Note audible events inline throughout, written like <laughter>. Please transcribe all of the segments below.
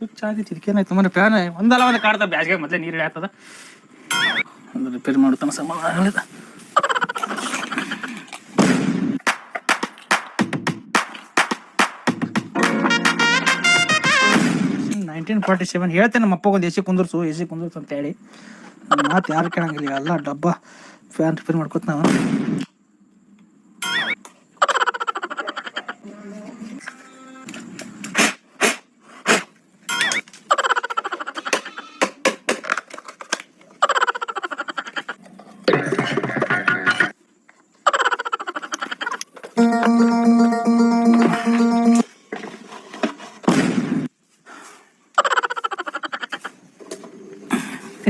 ಹುಚ್ಚಾದಿ ಇದಕ್ಕೇನಾಯ್ತು ಮನೆ ಫ್ಯಾನ್ ಒಂದಲ್ಲ ಒಂದು ಕಾಡ್ದ ಬ್ಯಾಸ್ಗೆ ಮೊದಲೇ ನೀರು ಇಳಿಯಾತದ ಒಂದು ರಿಪೇರಿ ಮಾಡ್ತಾನೆ ಸಮಾಧಾನ ಹೇಳಿದ ನೈನ್ಟೀನ್ ಫಾರ್ಟಿ ಸೆವೆನ್ ಹೇಳ್ತೇನೆ ನಮ್ಮ ಅಪ್ಪಗೊಂದು ಎ ಸಿ ಕುಂದರ್ಸು ಎ ಸಿ ಕುಂದರ್ಸು ಅಂತ ಹೇಳಿ ಮಾತು ಯಾರು ಕೇಳಂಗಿಲ್ಲ, ಎಲ್ಲ ಡಬ್ಬ ಫ್ಯಾನ್ ರಿಪೇರ್ ಮಾಡ್ಕೊತ ನಾವು.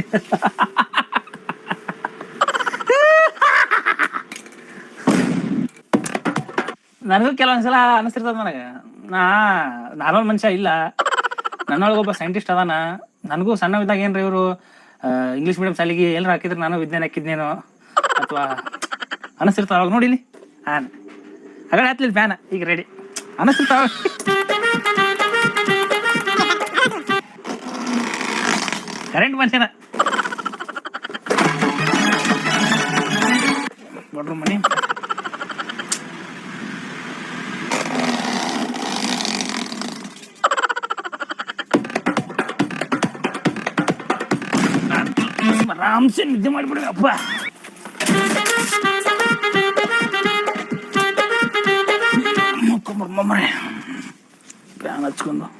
<laughs> ನನಗೂ ಕೆಲವೊಂದ್ಸಲ ಅನಿಸ್ತಿರ್ತದ ನನಗೆ. ನಾ ನಾರ್ಮಲ್ ಮನುಷ್ಯ ಇಲ್ಲ. ನನ್ನೊಳಗೊಬ್ಬ ಸೈಂಟಿಸ್ಟ್ ಅದಾನ. ನನಗೂ ಸಣ್ಣವಿದ್ದಾಗ ಏನ್ರಿ ಇವರು? ಇಂಗ್ಲೀಷ್ ಮೀಡಿಯಂ ಶಾಲೆಗೆ ಎಲ್ಲರೂ ಹಾಕಿದ್ರೆ ನಾನು ವಿಜ್ಞಾನ ಹಾಕಿದ್ನೇನೋ ಅಥವಾ ಅನಿಸ್ತಿರ್ತಾವ ಅವಾಗ ನೋಡಿಲಿ ಹಾಂ ಹಾಗಾದ್ರೆ ಹತ್ಲಿಲ್ಲ ಫ್ಯಾನ ಈಗ ರೆಡಿ ಅನಿಸ್ತಿರ್ತಾವ ಕರೆಂಟ್ ಮನುಷ್ಯನ. పడరమ్మని. రామ్సే నిద్ర మాడిపోయి అబ్బా. మొక్క మమ్మల్ని ప్యాన్ వచ్చుకుందాం